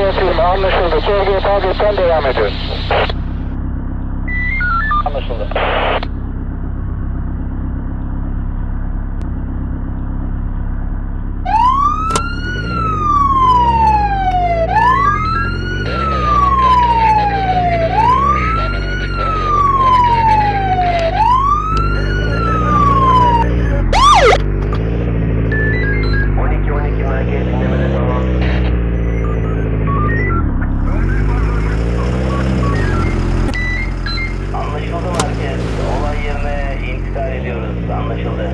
Türkiye firma anlaşıldı. Sorguya tabiyetten devam ediyoruz. Anlaşıldı. Anlaşıldı.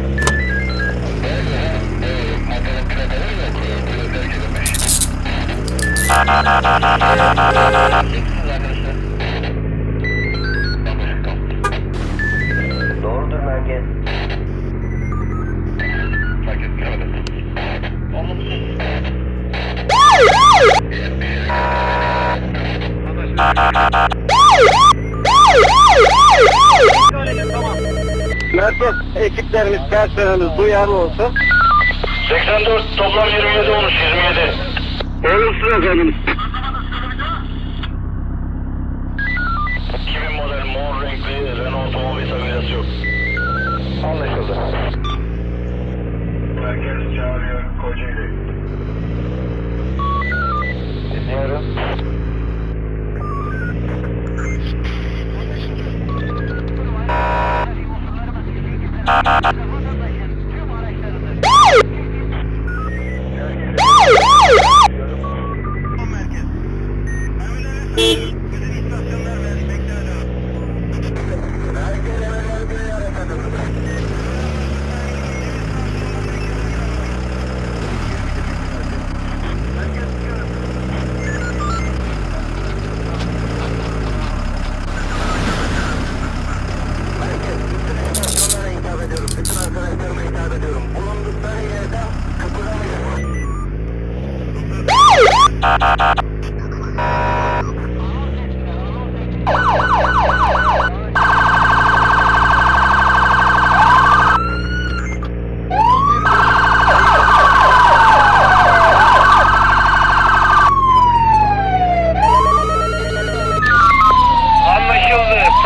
Merkez ekiplerimiz personelimiz duyarlı olsun. 84 toplam 27 olmuş 27. Olumsuz efendim. 2000 model mor renkli Renault otomobil tabelası yok. Anlaşıldı. Merkez çağırıyor Kocaeli. Dinliyorum.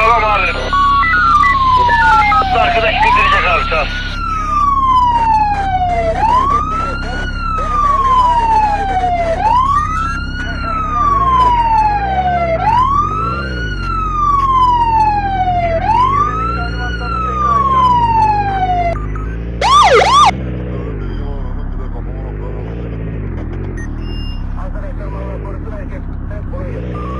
Tamam abi. Arkadaş bildirecek abi sağ ol. kapatalım.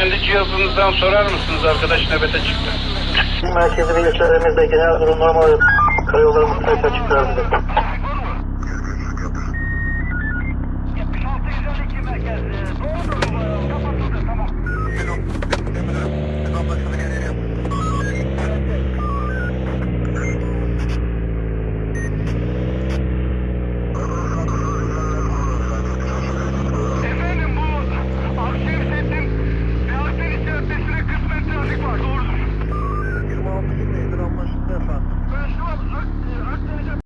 kendi cihazınızdan sorar mısınız? Arkadaş nöbete çıktı. Merkezi bilgisayarımızda genel durum normal. Karayollarımız kaç açıklar bize.